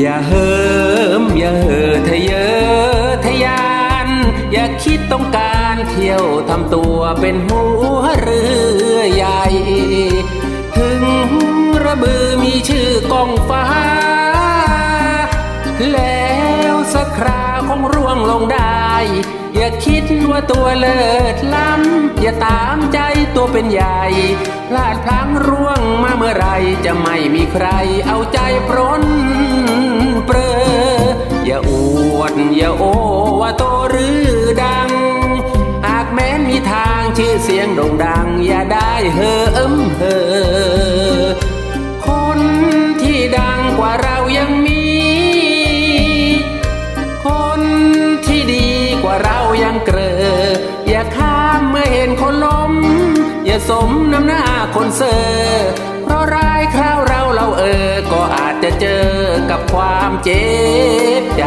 อย่าเหิมอย่าเห่อทะเยอทะยาน อย่าคิดต้องการเที่ยวทำตัวเป็นหัวเรือใหญ่ ถึงระบือมีชื่อกองฟ้า แล้วสักคราคงร่วงลงได้ อย่าคิดว่าตัวเลิศล้ำ อย่าตามใจตัวเป็นใหญ่พลาดพลั้งร่วงมาเมื่อไรจะไม่มีใครเอาใจปรน ชื่อเสียงโด่งดังอย่าได้เหิมเห่อคนที่ดังกว่าเรายังมี คนที่ดีกว่าเรายังเกลออย่าข้ามเมื่อเห็นคนล้ม อย่าสมน้ำหน้าคนเซอเพราะร้ายคราวเราเราเออ ก็อาจจะเจอกับความเจ็บใจ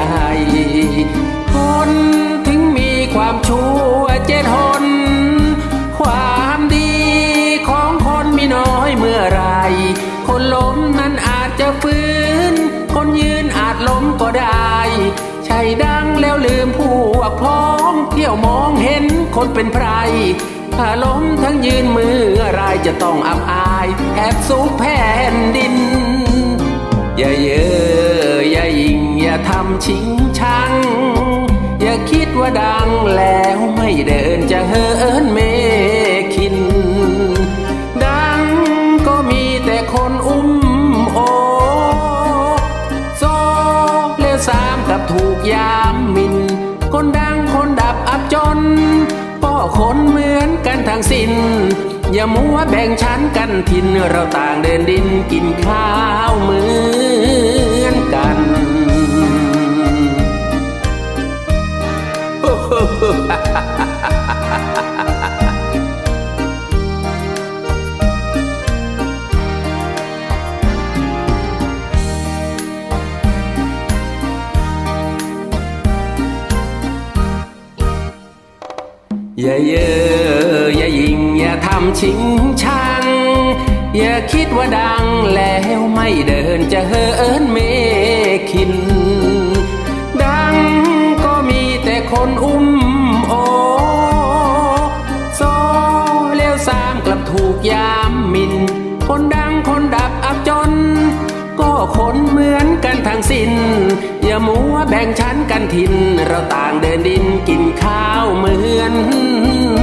ได้ ใช่ดังแล้วลืมพวกพ้องเที่ยวมองเห็นคนเป็นไพรถ้าล้มทั้งยืนมือไรจะต้องอับอายแอบสูงแผ่นดิน อย่าเยออย่ายิงอย่าทำชิงชัง อย่าคิดว่าดังแล้วไม่เดินจะเหินเม ถูกยามมิน คนดังคนดับอับจนป้อคนเหมือนกันทั้งสิ้น อย่ามัวแบ่งชั้นกันทิน เราต่างเดินดินกินข้าวเหมือนกัน อย่าเยออย่ายิงอย่าทำชิงชัง อย่าคิดว่าดังแล้วไม่เดินจะเหินเมคิน ดังก็มีแต่คนอุ้มโอโซเลี้ยวสามกลับถูกยามมิน คนดังคนดับอับจน ก็คนเหมือนกันทั้งสิ้น อย่ามัวแบ่งชั้นกันทิน เราต่างเดินดินกินข้าวเหมือนกัน